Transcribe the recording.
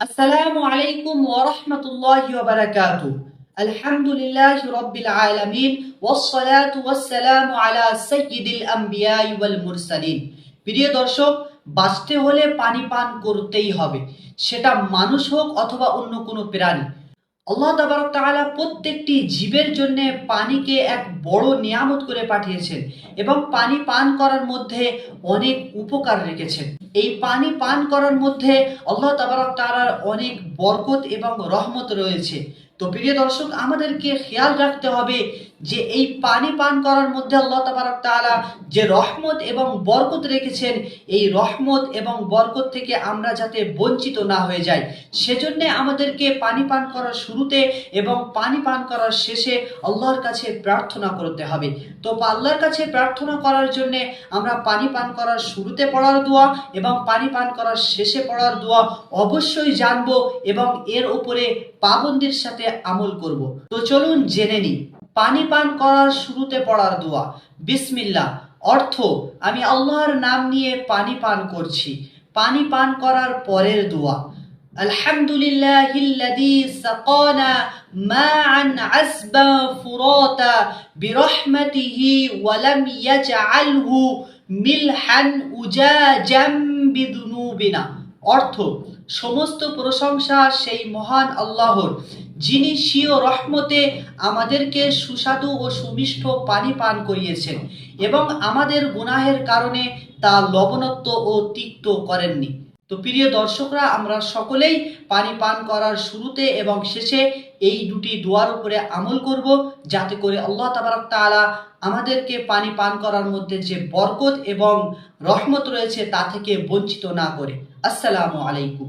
আসসালামু আলাইকুম ওয়া রাহমাতুল্লাহি ওয়া বারাকাতুহু। আলহামদুলিল্লাহি রাব্বিল আলামিন ওয়াস সালাতু ওয়াস সালামু আলা সাইয়্যিদিল আমবিয়াই ওয়াল মুরসালিন। প্রিয় দর্শক, বাঁচতে হলে পানি পান করতেই হবে। সেটা মানুষ হোক অথবা অন্য কোনো প্রাণী। আল্লাহ তাবারক তাআলা প্রত্যেকটি জীবের জন্য পানিকে এক বড় নিয়ামত করে পাঠিয়েছেন এবং পানি পান করার মধ্যে অনেক উপকার রেখেছেন। এই পানি পান করার মধ্যে আল্লাহ তাবারক তাআলার অনেক বরকত এবং রহমত রয়েছে। তো প্রিয় দর্শক, আমাদেরকে খেয়াল রাখতে হবে যে এই পানি পান করার মধ্যে আল্লাহ তাবারক তাআলা যে রহমত এবং বরকত রেখেছেন, এই রহমত এবং বরকত থেকে আমরা যাতে বঞ্চিত না হয়ে যাই। সেজন্য আমাদেরকে পানি পান করার শুরুতে এবং পানি পান করার শেষে আল্লাহর কাছে প্রার্থনা করতে হবে। তো আল্লাহর কাছে প্রার্থনা করার জন্যে আমরা পানি পান করার শুরুতে পড়ার দোয়া এবং পানি পান করার শেষে পড়ার দোয়া অবশ্যই জানব এবং এর উপরে পাবন্দির সাথে আমল করব। তো চলুন জেনে নিই। পানি পান করার শুরুতে পড়ার দোয়া। বিসমিল্লা অর্থ, আমি আল্লাহর নাম নিয়ে পানি পান করছি। পানি পান করার পরের দোয়া। ওয়া লাম ইয়াজআলহু মিলহান উজাজাম বিদুনুবিনা। অর্থ, সমস্ত প্রশংসা সেই মহান আল্লাহর, যিনি স্বীয় রহমতে আমাদেরকে সুস্বাদু ও সুমিষ্ট পানি পান করিয়েছেন এবং আমাদের গুনাহের কারণে তা লবণত্ব ও তিক্ত করেননি। তো প্রিয় দর্শকরা, আমরা সকলেই পানি পান করার শুরুতে এবং শেষে এই দুটি দোয়ার উপরে আমল করব, যাতে করে আল্লাহ তাবারক তালা আমাদেরকে পানি পান করার মধ্যে যে বরকত এবং রহমত রয়েছে তা থেকে বঞ্চিত না করে। আসসালামু আলাইকুম।